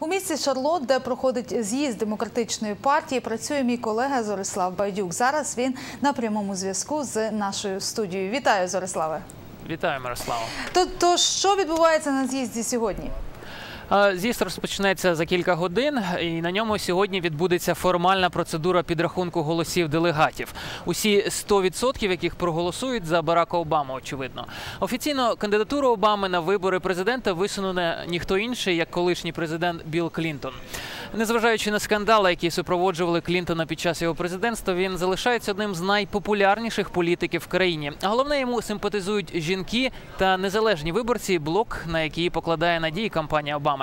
У місті Шарлот, де проходить з'їзд демократичної партії, працює мій колега Зорислав Байдюк. Зараз він на прямому зв'язку з нашою студією. Вітаю, Зориславе. Вітаю, Мирослава. То, то що відбувається на з'їзді сьогодні? З'їзд розпочнеться за кілька годин, і на ньому сьогодні відбудеться формальна процедура підрахунку голосів делегатів. Усі 100% яких проголосують за Барака Обаму, очевидно. Офіційно кандидатуру Обами на вибори президента висунуне ніхто інший, як колишній президент Білл Клінтон. Незважаючи на скандали, які супроводжували Клінтона під час його президентства, він залишається одним з найпопулярніших політиків в країні. Головне йому симпатизують жінки та незалежні виборці, блок, на який покладає надії кампанія Обами.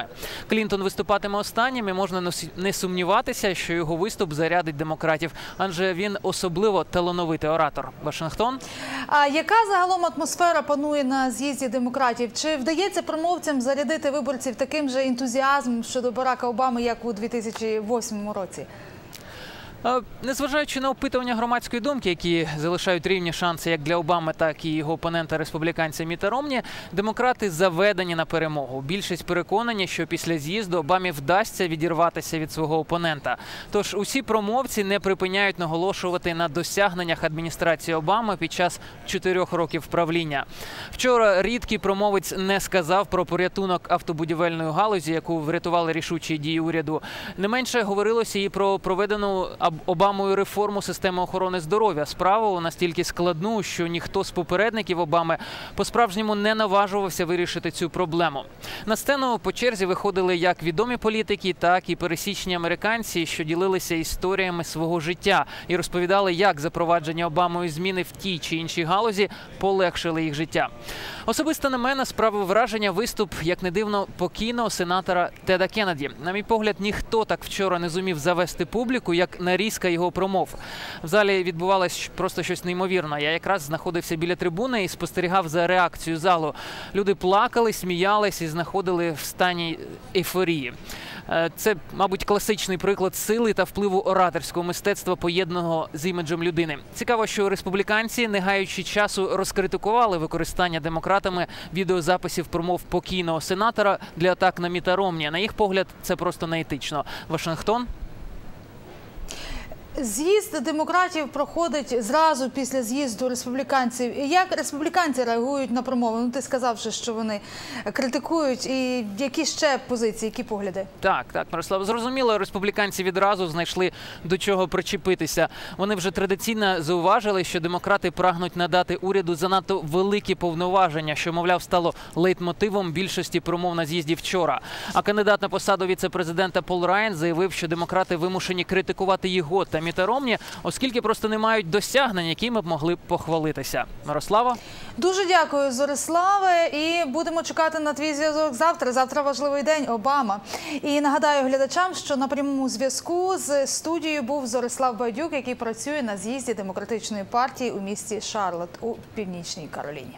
Клінтон виступатиме останнім і можна не сумніватися, що його виступ зарядить демократів, адже він особливо талановитий оратор. Вашингтон. А яка загалом атмосфера панує на з'їзді демократів? Чи вдається промовцям зарядити виборців таким же ентузіазмом щодо Барака Обами, як у 2008 році? Незважаючи на опитування громадської думки, які залишають рівні шанси як для Обами, так і його опонента республіканця Міта Ромні, демократи заведені на перемогу. Більшість переконані, що після з'їзду Обамі вдасться відірватися від свого опонента. Тож усі промовці не припиняють наголошувати на досягненнях адміністрації Обами під час чотирьох років правління. Вчора рідкий промовець не сказав про порятунок автобудівельної галузі, яку врятували рішучі дії уряду. Не менше говорилося і про проведену Аб- Обамою реформу системи охорони здоров'я. Справу настільки складну, що ніхто з попередників Обами по-справжньому не наважувався вирішити цю проблему. На сцену по черзі виходили як відомі політики, так і пересічні американці, що ділилися історіями свого життя і розповідали, як запровадження Обамою зміни в тій чи іншій галузі полегшили їх життя. Особисто на мене справив враження виступ, як не дивно, покійного сенатора Теда Кеннеді. На мій погляд, ніхто так вчора не зумів завести публіку, як нарізка його промов. В залі відбувалось просто щось неймовірне. Я якраз знаходився біля трибуни і спостерігав за реакцією залу. Люди плакали, сміялись і знаходили в стані ейфорії. Е, Це, мабуть, класичний приклад сили та впливу ораторського мистецтва, поєднаного з іміджем людини. Цікаво, що республіканці, не гаючи часу, розкритикували використання демократами відеозаписів промов покійного сенатора для атак на Міта Ромні. На їх погляд, це просто неетично. Вашингтон. З'їзд демократів проходить зразу після з'їзду республіканців. Як республіканці реагують на промови? Ну, ти сказав, що вони критикують. І які ще позиції, які погляди? Так, так, Мирослав. Зрозуміло, республіканці відразу знайшли до чого причепитися. Вони вже традиційно зауважили, що демократи прагнуть надати уряду занадто великі повноваження, що, мовляв, стало лейтмотивом більшості промов на з'їзді вчора. А кандидат на посаду віце-президента Пол Райан заявив, що демократи вимушені критикувати його та Міта Ромні, оскільки просто не мають досягнень, якими б могли б похвалитися. Мирослава. Дуже дякую, Зориславе. І будемо чекати на твій зв'язок завтра. Завтра важливий день Обама. І нагадаю глядачам, що на прямому зв'язку з студією був Зорислав Байдюк, який працює на з'їзді демократичної партії у місті Шарлот у північній Кароліні.